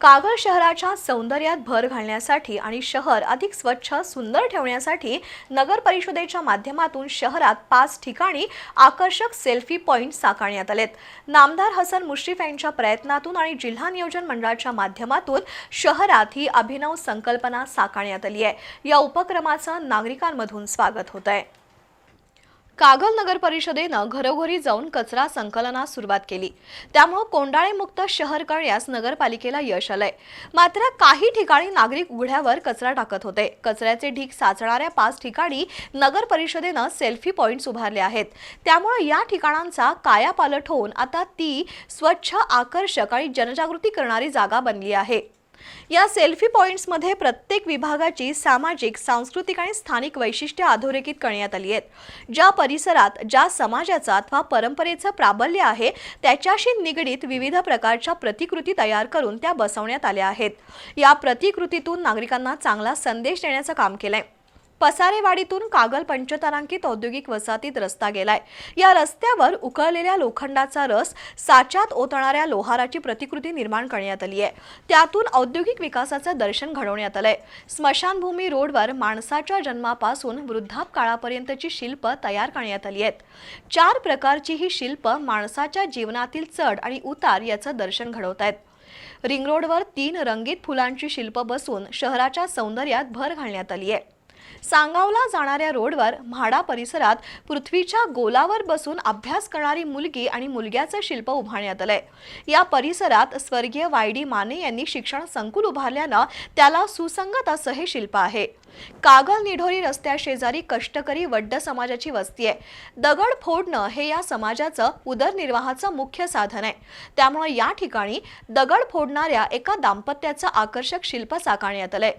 कागल शहराच्या सौंदर्यात भर घालण्यासाठी आणि शहर अधिक स्वच्छ सुंदर ठेवण्यासाठी नगर परिषदेच्या माध्यमातून शहरात पाच ठिकाणी आकर्षक सेल्फी पॉइंट साकारण्यात आलेत. नामदार हसन मुश्रीफ यांच्या प्रयत्नातून आणि जिल्हा नियोजन मंडळाच्या माध्यमातून शहरात ही अभिनव संकल्पना साकारण्यात आली आहे. या उपक्रमाचं नागरिकांमधून स्वागत होत आहे कागल नगर परिषदेनं घरोघरी जाऊन कचरा संकलनास सुरुवात केली. त्यामुळं कोंडाळेमुक्त शहर करण्यास नगरपालिकेला यश आलंय. मात्र काही ठिकाणी नागरिक उघड्यावर कचरा टाकत होते. कचऱ्याचे ढीक साचणाऱ्या पाच ठिकाणी नगर परिषदेनं सेल्फी पॉइंट्स उभारले आहेत. त्यामुळे या ठिकाणांचा कायापालट होऊन आता ती स्वच्छ आकर्षक आणि जनजागृती करणारी जागा बनली आहे. या सेल्फी पॉइंट्समध्ये प्रत्येक विभागाची सामाजिक सांस्कृतिक आणि स्थानिक वैशिष्ट्ये अधोरेखित करण्यात आली आहेत. ज्या परिसरात ज्या समाजाचा अथवा परंपरेचं प्राबल्य आहे त्याच्याशी निगडीत विविध प्रकारच्या प्रतिकृती तयार करून त्या बसवण्यात आल्या आहेत. या प्रतिकृतीतून नागरिकांना चांगला संदेश देण्याचं काम केलंय. पसारेवाडीतून कागल पंचतारांकित औद्योगिक वसाहतीत रस्ता गेलाय. या रस्त्यावर उकळलेल्या लोखंडाचा रस साच्यात ओतणाऱ्या लोहाराची प्रतिकृती निर्माण करण्यात आली आहे. त्यातून औद्योगिक विकासाचं दर्शन घडवण्यात आलंय. स्मशानभूमी रोडवर माणसाच्या जन्मापासून वृद्धाप काळापर्यंतची शिल्प तयार करण्यात आली आहेत. चार प्रकारची ही शिल्प माणसाच्या जीवनातील चढ आणि उतार याचं दर्शन घडवत आहेत. रिंग रोडवर तीन रंगीत फुलांची शिल्प बसून शहराच्या सौंदर्यात भर घालण्यात आली आहे. सांगावला जाणाऱ्या रोडवर म्हाडा परिसरात पृथ्वीच्या गोलावर बसून अभ्यास करणारी मुलगी आणि मुलग्याचं शिल्प उभारण्यात आलंय. या परिसरात स्वर्गीय वाय डी माने यांनी शिक्षण संकुल उभारल्यानं त्याला सुसंगत असं हे शिल्प आहे. कागल निढोरी रस्त्याशेजारी कष्टकरी वड्ड समाजाची वस्ती आहे. दगड फोडणं हे या समाजाचं उदरनिर्वाहाचं मुख्य साधन आहे. त्यामुळे या ठिकाणी दगड फोडणाऱ्या एका दाम्पत्याचं आकर्षक शिल्प साकारण्यात आलंय.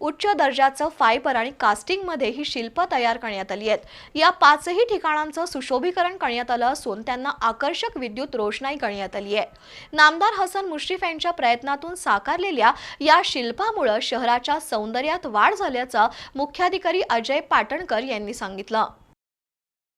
उच्च दर्जाचं फायबर आणि कास्टिंगमध्ये ही शिल्प तयार करण्यात आली आहेत. या पाचही ठिकाणांचं सुशोभीकरण करण्यात आलं असून त्यांना आकर्षक विद्युत रोषणाई करण्यात आली आहे. नामदार हसन मुश्रीफ यांच्या प्रयत्नातून साकारलेल्या या शिल्पामुळं शहराच्या सौंदर्यात वाढ झाल्याचं मुख्याधिकारी अजय पाटणकर यांनी सांगितलं.